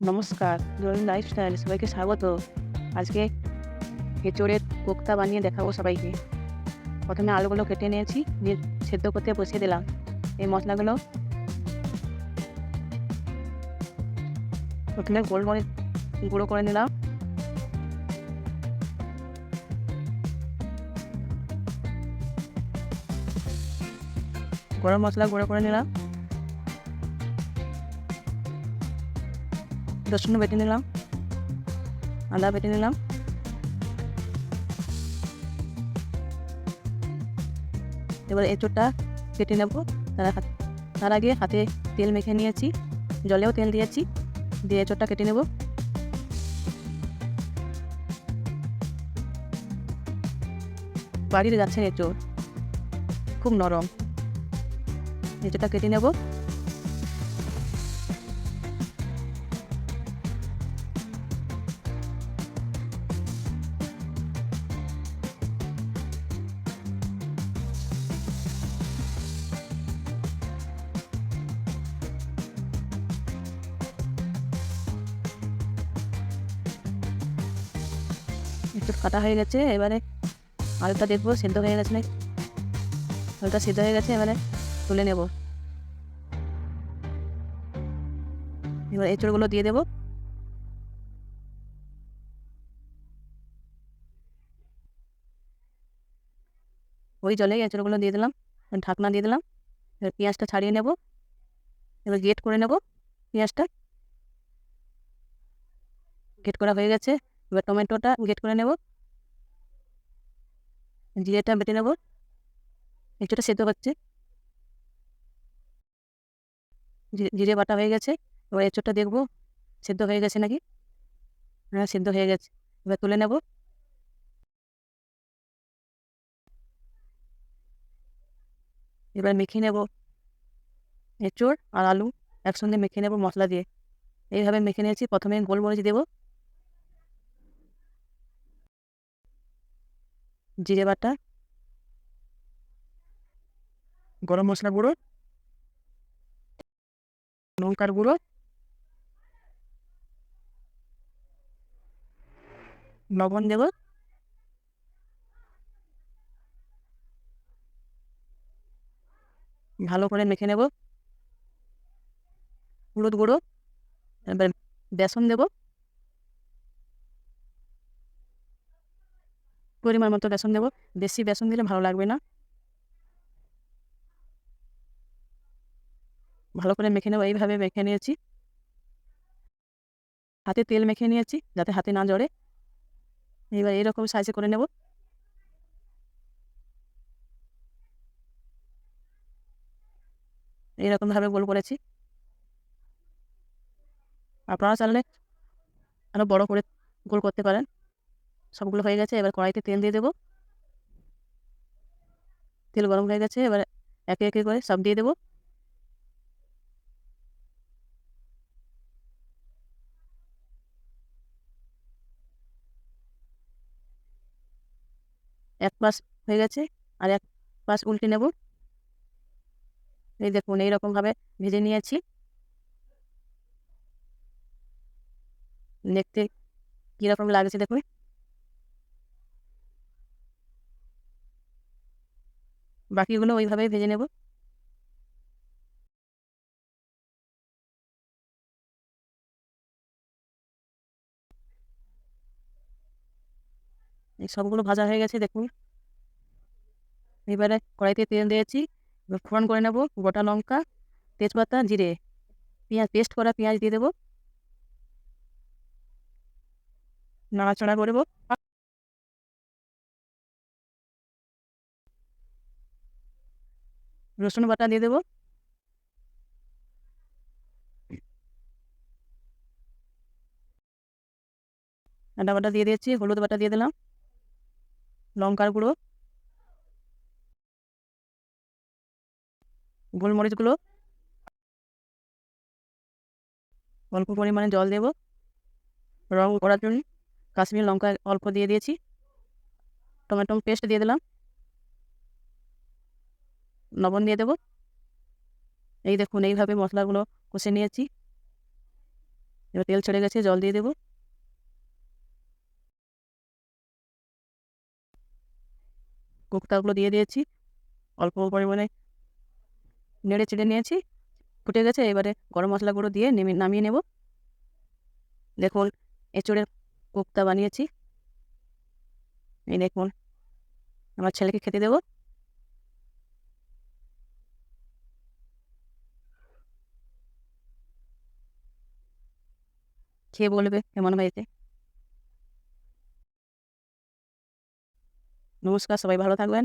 নমস্কার, জরুরি লাইফস্টাইল সবাইকে স্বাগত। আজকে এঁচোড়ের কোক্তা বানিয়ে দেখাবো সবাইকে। প্রথমে আলুগুলো কেটে নিয়েছি, দিয়ে সেদ্ধ করতে বসিয়ে দিলাম। এই মশলাগুলো প্রথমে গোলমরিচ গুঁড়ো করে নিলাম। গরম মশলা গুঁড়ো করে নিলাম। রসুন বেটে নিলাম আদা বেটে নিলাম এবার এঁচোড়টা কেটে নেব তার তার আগে হাতে তেল মেখে নিয়েছি জলেও তেল দিয়েছি দিয়ে এঁচোড়টা কেটে নেব বাড়ির গাছের এঁচোড় খুব নরম এঁচোড়টা কেটে নেব একটু কাটা হয়ে গেছে, এবারে আলুটা দেখব, সেদ্ধ হয়ে গেছে নাকি? আলুটা সেদ্ধ হয়ে গেছে, এবারে তুলে নেব। এবার এঁচড়গুলো দিয়ে দেবো। ওই জলেই এঁচড়গুলো দিয়ে দিলাম, ঢাকনা দিয়ে দিলাম, এবার পেঁয়াজটা ছাড়িয়ে নেব। এবার গেট করে নেব পেঁয়াজটা। গেট করা হয়ে গেছে। এবার টমেটোটা গেট করে নেব। জিরেটা বেটে নেব। একটুটা সেদ্ধ হচ্ছে। জিরে বাটা হয়ে গেছে। এবার এঁচোড়টা দেখব। সেদ্ধ হয়ে গেছে নাকি? হ্যাঁ সেদ্ধ হয়ে গেছে। এবার তুলে নেব। এবার মেখে নেব এঁচোড় আর আলু। একসঙ্গে মেখে নেব মশলা দিয়ে। এইভাবে মেখে নিয়েছি। প্রথমে গোলমরিচ দেবো। জিরে বাটা। গরম মশলা গুঁড়ো। লঙ্কার গুঁড়ো। লবণ দেব। ভালো করে মেখে নেব। হলুদ গুঁড়ো। বেসন দেব। পরিমাণ মতো বেসন দেবো। বেশি বেসন দিলে ভালো লাগবে না। ভালো করে মেখে নেব। এইভাবে মেখে নিয়েছি। হাতে তেল মেখে নিয়েছি যাতে হাতে না জড়ে এবার এরকম সাইজে করে নেব। এইরকমভাবে গোল করেছি। আপনারা চাইলে আরও বড় করে গোল করতে পারেন। সবগুলো হয়ে গেছে, এবার কড়াইতে তেল দিয়ে দেবো। তেল গরম হয়ে গেছে, এবার একে একে করে সব দিয়ে দেবো। এক পাশ হয়ে গেছে, আর এক পাশ উল্টে নেব। এই দেখুন এইরকমভাবে ভেজে নিয়েছি। দেখতে কীরকম লাগছে দেখুন। বাকিগুলো ওইভাবেই ভেজে নেব। সবগুলো ভাজা হয়ে গেছে দেখুন। এবারে কড়াইতে তেল দিয়েছি ফোড়ন করে নেব গোটা লঙ্কা, তেজপাতা, জিরে। পেঁয়াজ, পেস্ট করা পেঁয়াজ দিয়ে দেবো। নাড়াচাড়া করব রসুন বাটা দিয়ে দেবো। আদা বাটা দিয়ে দিয়েছি, হলুদ বাটা দিয়ে দিলাম, লঙ্কার গুঁড়ো, গোলমরিচ গোলমরিচগুলো অল্প পরিমাণে জল দেব। রং করার জন্য কাশ্মীর লঙ্কা অল্প দিয়ে দিয়েছি। টমেটো পেস্ট দিয়ে দিলাম। লবণ দিয়ে দেবো। এই দেখুন, এইভাবে মশলাগুলো কষে নিয়েছি। এবার তেল ছেড়ে গেছে, জল দিয়ে দেবো। কোক্তাগুলো দিয়ে দিয়েছি, অল্প পরিমাণে নেড়ে চেড়ে নিয়েছি, ফুটে গেছে। এবারে গরম মশলাগুলো দিয়ে নেমে, নামিয়ে নেব। দেখুন, এঁচড়ের কোক্তা বানিয়েছি। এই দেখুন, আমার ছেলেকে খেতে দেবো। খেয়ে বলবে কেমন হয়েছে? নমস্কার সবাই ভালো থাকবেন।